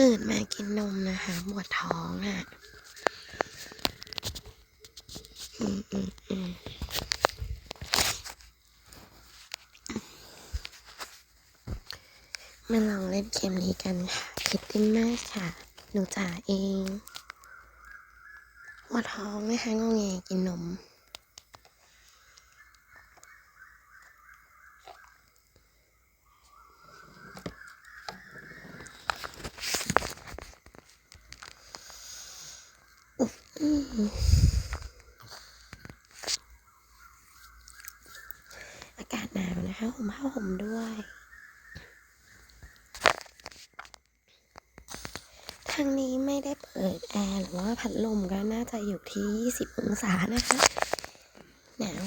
ตื่นมากินนมนะคะปวดท้องอะ อืมอืมอืมมาลองเล่นเกมนี้กันค่ะคิดติ้งมากค่ะ หนูจ๋าเองปวดท้องนะคะงอแงกินนม อากาศหนาวนะคะห่มผ้าห่มด้วย ทางนี้ไม่ได้เปิดแอร์หรือว่าพัดลมก็น่าจะอยู่ที่ 20 องศานะคะ หนาว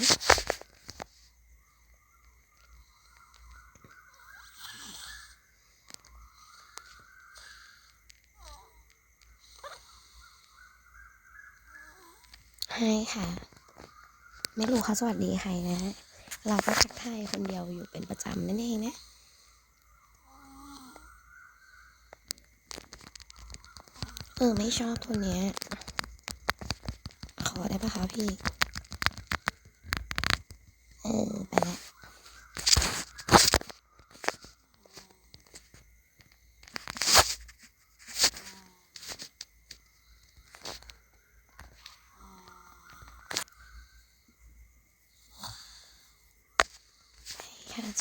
ให้ค่ะ ไม่รู้เขาสวัสดีใครนะ เราก็ทักทายคนเดียวอยู่เป็นประจำนั่นเองนะ เออไม่ชอบตัวเนี้ย ขอได้ปะคะพี่ เออ ไปละ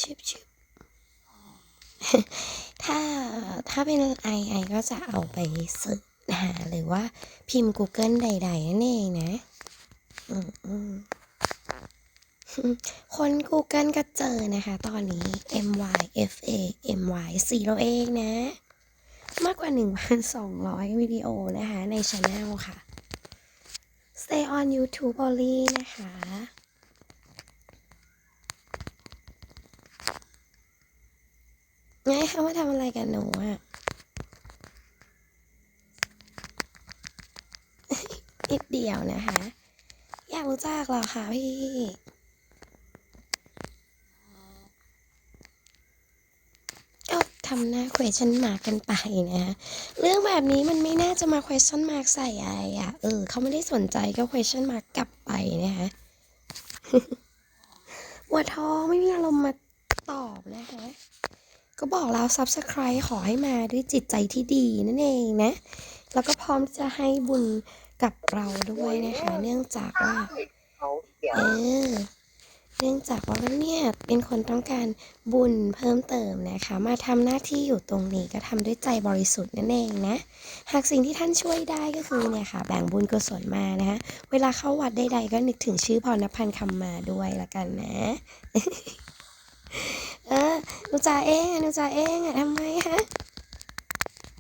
ชิบชิบถ้าถ้าเป็นไอไอก็จะเอาไปเสิร์ช หาหรือว่าพิมพ์ Google ใดๆนั่นเองนะคน Google ก็เจอนะคะ ตอนนี้ M Y F A M Y สี่เราเองนะ มากกว่า 1,200 วิดีโอนะคะ ในช anel ค่ะ Stay on YouTube only นะคะไงคะมาทำอะไรกันหนูอะ นิดเดียวนะคะ อยากรู้จักหรอคะพี่ก็ทำหน้า question mark กันไปนะคะเรื่องแบบนี้มันไม่น่าจะมา question mark ใส่อะไรอะเออเขาไม่ได้สนใจก็ question mark กลับไปนะคะปวดท้องไม่มีอารมณ์มาตอบนะคะก็บอกแล้ว subscribe ขอให้มาด้วยจิตใจที่ดีนั่นเองนะ แล้วก็พร้อมจะให้บุญ กับเราด้วยนะคะ เนื่องจากว่า เออ เนื่องจากว่าเนี่ยเป็นคนต้องการบุญเพิ่มเติมนะคะ มาทำหน้าที่อยู่ตรงนี้ก็ทำด้วยใจบริสุทธิ์นั่นเองนะ หากสิ่งที่ท่านช่วยได้ก็คือเนี่ยค่ะ แบ่งบุญกุศลมานะคะ เวลาเข้าวัดใดๆก็นึกถึงชื่อพรณพันธ์คำมาด้วยละกันนะเออหนูจ่าเองหนูจ่าเองอะทำไมฮะ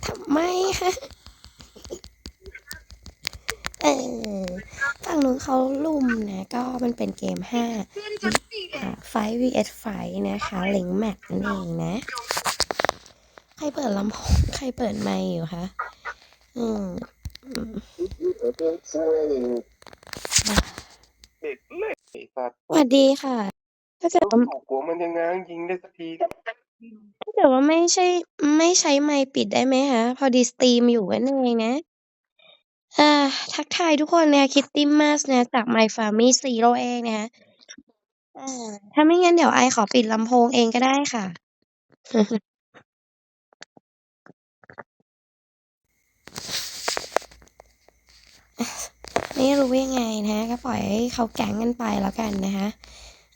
ทำไมฮะ เออฝั่งนู้นเขาลุมนะ ก็มันเป็นเกมห้าไฟ vs ไฟนะคะลิงแมทนั่นเองนะ ใครเปิดลำโพงใครเปิดไมค์อยู่คะอืมอืมเด็กเล็กไอ้สัตว์สวัสดีค่ะ ถ้าเกิดว่าถูกหัวมันยังง้างยิงได้สักทีถ้าเกิดว่าไม่ใช่ ไม่ใช้ไมค์ปิดได้ไหมคะ พอดีสตรีมอยู่กันเองนะ อ่า ทักทายทุกคนนะคะคิตตี้มาสนะ จาก My Family Zero เองนะคะอ่าถ้าไม่งั้นเดี๋ยวไอขอปิดลำโพงเองก็ได้ค่ะ ไม่รู้ยังไงนะคะก็ปล่อยให้เขาแก๊งกันไปแล้วกันนะคะ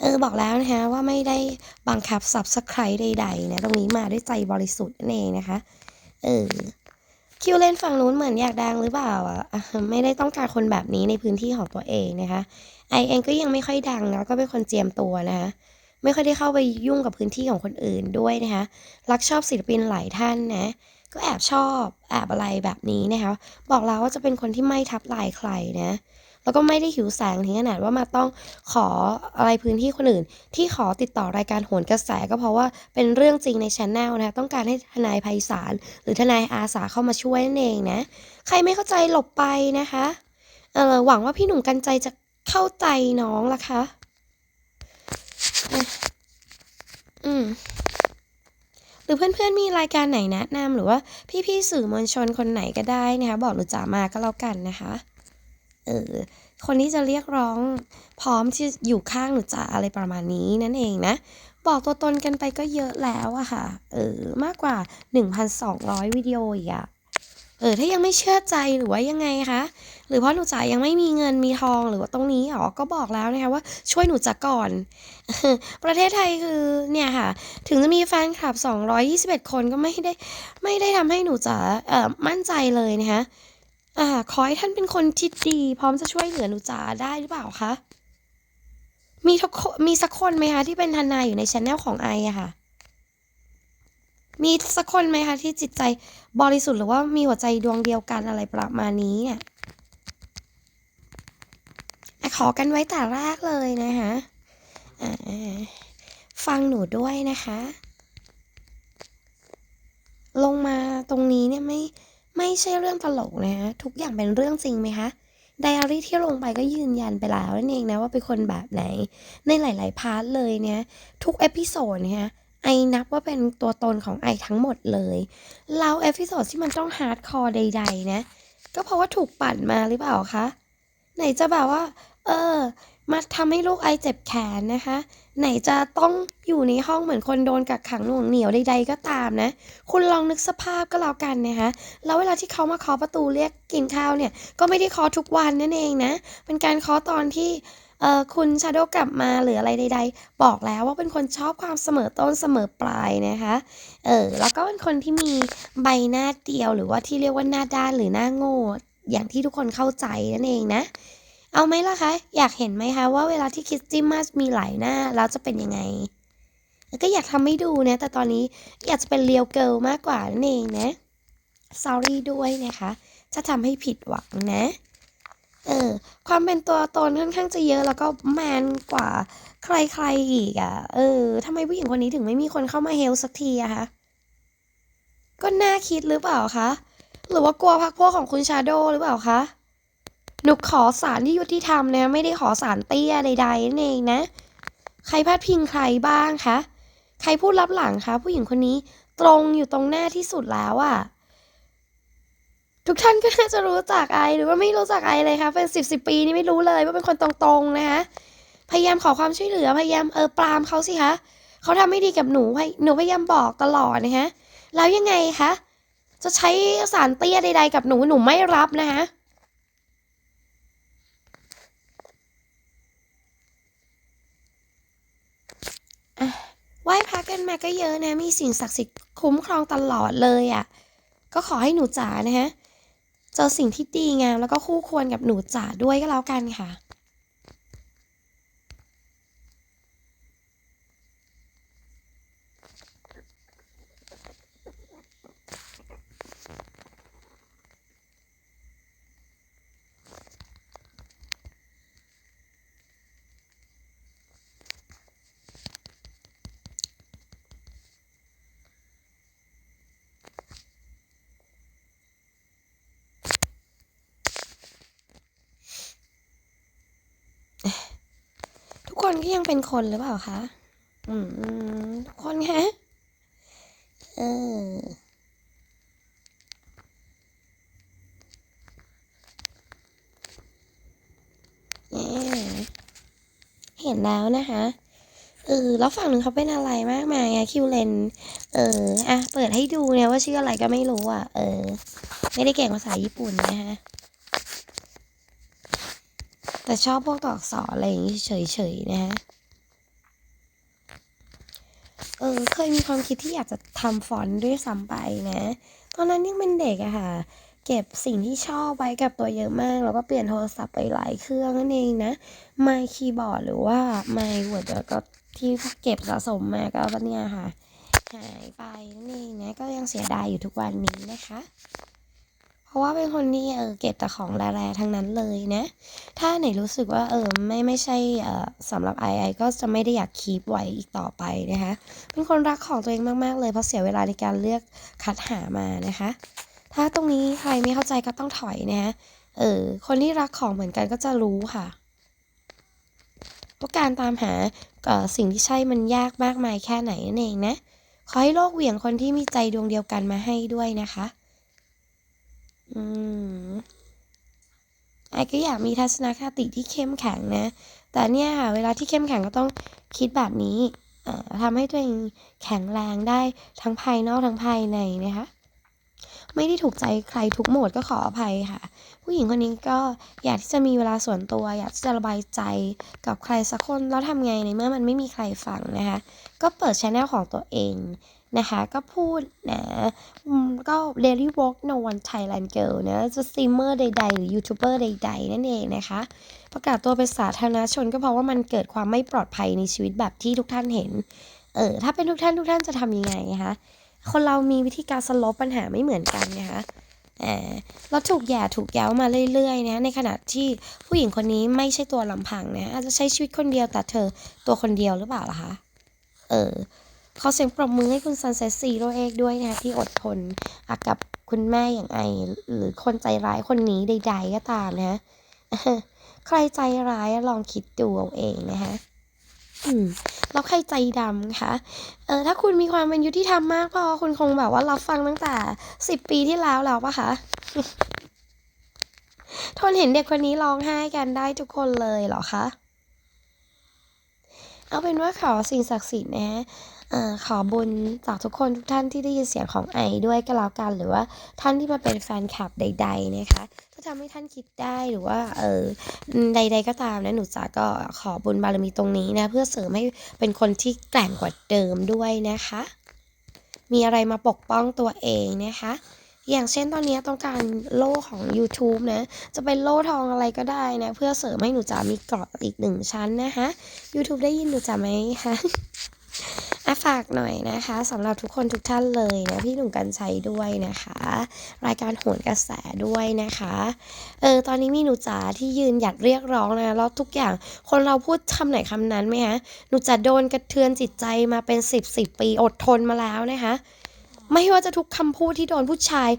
เออบอกแล้วนะคะว่าไม่ได้บังคับ subscribe ใด ๆ นะ ตรงนี้มาด้วยใจบริสุทธิ์นั่นเองนะคะ เออ คิวเล่นฝั่งนู้นเหมือนอยากดังหรือเปล่าอะไม่ได้ต้องการคนแบบนี้ในพื้นที่ของตัวเองนะคะไอเองก็ยังไม่ค่อยดังแล้วก็เป็นคนเจียมตัวนะคะไม่ค่อยได้เข้าไปยุ่งกับพื้นที่ของคนอื่นด้วยนะคะรักชอบศิลปินหลายท่านนะก็แอบชอบแอบอะไรแบบนี้นะคะบอกแล้วว่าจะเป็นคนที่ไม่ทับลายใครนะ แล้วก็ไม่ได้หิวแสงถึงขนาดว่ามาต้องขออะไรพื้นที่คนอื่น ที่ขอติดต่อรายการโหนกระแสก็เพราะว่าเป็นเรื่องจริงในช anel นะคะต้องการให้ทนายไพศาลหรือทนายอาสาเข้ามาช่วยนั่นเองนะ ใครไม่เข้าใจหลบไปนะคะเออหวังว่าพี่หนุ่มกันใจจะเข้าใจน้องละคะอืมรือเพื่อนๆมีรายการไหนแนะนำหรือว่าพี่ๆสื่อมวลชนคนไหนก็ได้นะคะบอกหนูจ๋ามาก็แล้วกันนะคะ เออคนที่จะเรียกร้องพร้อมที่อยู่ข้างหนูจ๋าอะไรประมาณนี้นั่นเองนะ บอกตัวตนกันไปก็เยอะแล้วอะค่ะ เออ มากกว่า 1,200 วิดีโออีกอะเออถ้ายังไม่เชื่อใจหรือว่ายังไงคะหรือเพราะหนูจ๋ายังไม่มีเงินมีทองหรือว่าตรงนี้อ๋อก็บอกแล้วนะคะว่าช่วยหนูจ๋าก่อน ประเทศไทยคือเนี่ยค่ะ ถึงจะมีแฟนคลับ 221 คนก็ไม่ได้ไม่ได้ทำให้หนูจ๋าเอ่อมั่นใจเลยนะคะ อ่า ขอให้ท่านเป็นคนที่ดี พร้อมจะช่วยเหลือหนูจ๋าได้หรือเปล่าคะ มีทุกคมีสักคนไหมคะที่เป็นทนายอยู่ในช anel ของไออะค่ะ มีสักคนไหมคะที่จิตใจบริสุทธิ์หรือว่ามีหัวใจดวงเดียวกันอะไรประมาณนี้เนี่ยอะขอกันไว้แต่แรกเลยนะคะฟังหนูด้วยนะคะ ลงมาตรงนี้เนี่ยไม่ ไม่ใช่เรื่องตลกนะคะทุกอย่างเป็นเรื่องจริงไหมคะไดอารี่ที่ลงไปก็ยืนยันไปแล้วนั่นเองนะว่าเป็นคนแบบไหน ในหลาย ๆ พาร์ทเลยเนี่ยทุกเอพิโซดเนี่ยไอนับว่าเป็นตัวตนของไอทั้งหมดเลยแล้วเอพิโซดที่มันต้องฮาร์ดคอร์ใด ๆ นะ ก็เพราะว่าถูกปั่นมาหรือเปล่าคะ ไหนจะแบบว่า เออ มาทำให้ลูกไอเจ็บแขนนะคะ ไหนจะต้องอยู่ในห้องเหมือนคนโดนกักขังหน่วงเหนียวใดๆก็ตามนะ คุณลองนึกสภาพก็แล้วกันนะคะแล้วเวลาที่เขามาเคาะประตูเรียกกินข้าวเนี่ย ก็ไม่ได้เคาะทุกวันนั่นเองนะ เป็นการเคาะตอนที่เอ่อคุณชาโดกลับมาหรืออะไรใด ๆ บอกแล้วว่าเป็นคนชอบความเสมอต้นเสมอปลายนะคะเออแล้วก็เป็นคนที่มีใบหน้าเดียวหรือว่าที่เรียกว่าหน้าด้านหรือหน้าโง่อย่างที่ทุกคนเข้าใจนั่นเองนะ เอาไหมล่ะคะ อยากเห็นไหมคะว่าเวลาที่คริสติมัสมีหลายหน้าแล้วจะเป็นยังไง ก็อยากทำให้ดูนะ แต่ตอนนี้อยากจะเป็นเรียวเกิลมากกว่านั่นเองนะ sorry ด้วยนะคะ ถ้าทำให้ผิดหวังนะ เออ ความเป็นตัวตนค่อนข้างจะเยอะแล้วก็แมนกว่าใครๆอีกอะ่ะ เออทำไมผู้หญิงคนนี้ถึงไม่มีคนเข้ามาเฮลสักทีอะคะ ก็น่าคิดหรือเปล่าคะ หรือว่ากลัวพักพวกของคุณชาโดหรือเปล่าคะ หนูขอสารที่ยุติธรรมนะ ไม่ได้ขอสารเตี้ยใดๆนั่นเองนะ ใครพาดพิงใครบ้างคะ ใครพูดรับหลังคะผู้หญิงคนนี้ตรงอยู่ตรงหน้าที่สุดแล้วอะทุกท่านก็น่าจะรู้จักไอหรือว่าไม่รู้จักไอเลยคะเป็นสิบสิบปีนี่ไม่รู้เลยว่าเป็นคนตรงๆนะคะพยายามขอความช่วยเหลือพยายามเออปรามเขาสิคะเขาทำไม่ดีกับหนูให้หนูพยายามบอกตลอดนะคะแล้วยังไงคะจะใช้สารเตี้ยใด ๆ กับหนูหนูไม่รับนะคะ ไหว้พระกันมาก็เยอะนะ มีสิ่งศักดิ์สิทธิ์คุ้มครองตลอดเลยอะ่ะ ก็ขอให้หนูจ๋านะฮะ เจอสิ่งที่ดีงามแล้วก็คู่ควรกับหนูจ๋าด้วยก็แล้วกันค่ะ คนก็ยังเป็นคนหรือเปล่าคะ อืม ทุกคนคะเออเย้เห็นแล้วนะคะเออแล้วฝั่งหนึ่งเขาเป็นอะไรมากมายอะคิวเลน เอออะเปิดให้ดูเนี่ยว่าชื่ออะไรก็ไม่รู้อะเออ ไม่ได้เก่งภาษาญี่ปุ่นนะคะ แต่ชอบพวกตัวอักษรอะไรอย่างนี้เฉยๆนะฮะ เออเคยมีความคิดที่อยากจะทำฟอนต์ด้วยซ้ำไปนะ ตอนนั้นยังเป็นเด็กอะค่ะ เก็บสิ่งที่ชอบไว้กับตัวเยอะมาก แล้วก็เปลี่ยนโทรศัพท์ไปหลายเครื่องนั่นเองนะไมค์คีย์บอร์ดหรือว่าไมค์วอร์ดแล้วก็ที่เก็บสะสมมาก็เนี่ยค่ะ หายไปนั่นเองนะ ก็ยังเสียดายอยู่ทุกวันนี้นะคะ เพราะว่าเป็นคนที่เออเก็บแต่ของแร่ๆทั้งนั้นเลยนะ ถ้าไหนรู้สึกว่าเออไม่ไม่ใช่เออสำหรับไอไอก็จะไม่ได้อยากคีปไว้อีกต่อไปนะคะ เป็นคนรักของตัวเองมากๆ เลยเพราะเสียเวลาในการเลือกคัดหามานะคะ ถ้าตรงนี้ใครไม่เข้าใจก็ต้องถอยนะคะเออคนที่รักของเหมือนกันก็จะรู้ค่ะว่าการตามหาเออสิ่งที่ใช่มันยากมากมายแค่ไหนนั่นเองนะ ขอให้โลกเหวี่ยงคนที่มีใจดวงเดียวกันมาให้ด้วยนะคะ อืมไอก็อยากมีทัศนคติที่เข้มแข็งนะ แต่เนี่ยค่ะเวลาที่เข้มแข็งก็ต้องคิดแบบนี้อ่อทำให้ตัวเองแข็งแรงได้ทั้งภายนอกทั้งภายในนะคะไม่ได้ถูกใจใครทุกโหมดก็ขออภัยค่ะ ผู้หญิงคนนี้ก็อยากที่จะมีเวลาส่วนตัว อยากที่จะระบายใจกับใครสักคนแล้วทำไงในเมื่อมันไม่มีใครฟังนะคะ ก็เปิดช anel ของตัวเอง นะคะ ก็พูดนะก็ daily walk no one Thailand girl นะจะสตรีมเมอร์ใดๆ หรือยูทูบเบอร์ใดๆ นั่นเองนะคะ ประกาศตัวเป็นสาธารณชนก็เพราะว่ามันเกิดความไม่ปลอดภัยในชีวิตแบบที่ทุกท่านเห็น เออ ถ้าเป็นทุกท่านทุกท่านจะทำยังไงคะคนเรามีวิธีการสลบปัญหาไม่เหมือนกันนะคะอ่าเราถูกแย่ถูกเย้ามาเรื่อยๆนะในขณะที่ผู้หญิงคนนี้ไม่ใช่ตัวลำพังนะอาจจะใช้ชีวิตคนเดียวแต่เธอตัวคนเดียวหรือเปล่าล่ะคะ เออ ขอเสียงปรบมือให้คุณซันเซซีโรเอกด้วยนะที่อดทนกับคุณแม่อย่างไอ หรือคนใจร้ายคนนี้ใดๆก็ตามนะใครใจร้ายลองคิดดูเอาเองนะคะแล้วใครใจดำคะเออถ้าคุณมีความเป็นยุติธรรมมากพอคุณคงแบบว่ารับฟังตั้งแต่สิบปีที่แล้วแล้วปะคะทนเห็นเด็กคนนี้ร้องไห้กันได้ทุกคนเลยเหรอคะ เอาเป็นว่าขอสิ่งศักดิ์สิทธิ์นะ ขอบุญจากทุกคนทุกท่านที่ได้ยินเสียงของไอด้วยก็แล้วกัน หรือว่าท่านที่มาเป็นแฟนคลับใด ๆ นะคะถ้าทำให้ท่านคิดได้หรือว่าเออใด ๆ ก็ตามนะหนูจ๋าก็ขอบุญบารมีตรงนี้นะเพื่อเสริมให้เป็นคนที่แกร่งกว่าเดิมด้วยนะคะ มีอะไรมาปกป้องตัวเองนะคะอย่างเช่นตอนนี้ต้องการโล่ของ YouTube นะ จะเป็นโล่ทองอะไรก็ได้นะ เพื่อเสริมให้หนูจ๋ามีเกราะอีกหนึ่งชั้นนะคะ YouTube ได้ยินหนูจ๋าไหมคะ อะฝากหน่อยนะคะสำหรับทุกคนทุกท่านเลยนะพี่หนุ่มกัญชัยด้วยนะคะ รายการโหนกระแสด้วยนะคะเออตอนนี้มีหนูจ๋าที่ยืนหยัดเรียกร้องนะแล้วทุกอย่างคนเราพูดคำไหนคำนั้นไหมคะหนูจ๋าโดนกระเทือนจิตใจมาเป็นสิบสิบปีอดทนมาแล้วนะคะไม่ว่าจะทุกคำพูดที่โดนผู้ชาย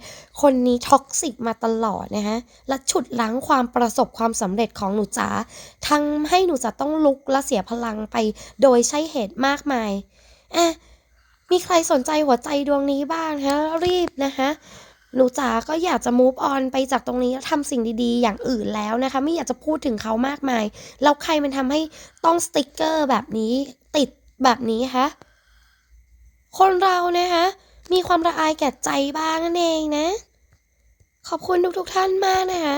คนนี้ท็อกซิกมาตลอดนะคะและฉุดล้างความประสบความสำเร็จของหนูจ๋าทั้งให้หนูจ๋าต้องลุกและเสียพลังไป โดยใช่เหตุมากมาย อะมีใครสนใจหัวใจดวงนี้บ้างคะรีบนะคะหนูจ๋าก็อยากจะ move on ไปจากตรงนี้แล้วทำสิ่งดีๆ อย่างอื่นแล้วนะคะ ไม่อยากจะพูดถึงเขามากมาย แล้วใครมันทำให้ต้องสติกเกอร์แบบนี้ติดแบบนี้คะคนเรานะคะ มีความละอายแก่ใจบ้างนั่นเองนะ ขอบคุณทุกๆท่านมากนะคะ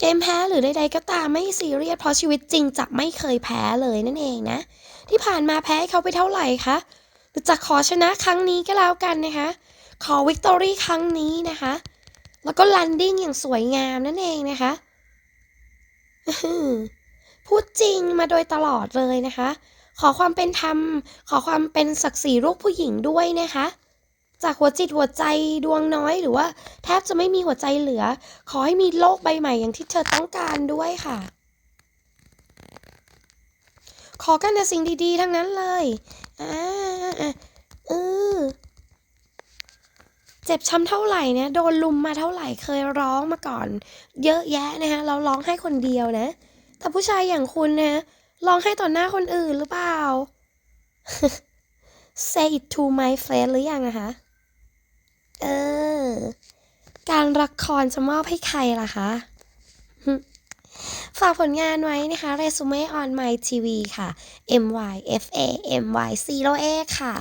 เกมแพ้หรือใดๆก็ตามไม่ซีเรียสเพราะชีวิตจริงจะไม่เคยแพ้เลยนั่นเองนะ ที่ผ่านมาแพ้เขาไปเท่าไหร่คะหรือจะขอชนะครั้งนี้ก็แล้วกันนะคะ ขอวิกตอรี่ครั้งนี้นะคะ แล้วก็ลันดิ้งอย่างสวยงามนั่นเองนะคะพูดจริงมาโดยตลอดเลยนะคะ ขอความเป็นธรรม ขอความเป็นศักดิ์ศรีลูกผู้หญิงด้วยนะคะ จากหัวจิตหัวใจดวงน้อยหรือว่า แทบจะไม่มีหัวใจเหลือ ขอให้มีโลกใบใหม่อย่างที่เธอต้องการด้วยค่ะ ขอกันแต่สิ่งดีๆ ทั้งนั้นเลยอ่าเออเจ็บช้ำเท่าไหร่เนี่ยโดนลุมมาเท่าไหร่เคยร้องมาก่อน เยอะแยะนะคะเราร้องให้คนเดียวนะ แต่ผู้ชายอย่างคุณนะร้องให้ต่อหน้าคนอื่นหรือเปล่า say it to my face หรือยังอะคะ เออ การละครจะมอบให้ใครล่ะคะ ฝากผลงานไว้นะคะ Resume on my TV ค่ะ M Y F A M Y C O A ค่ะ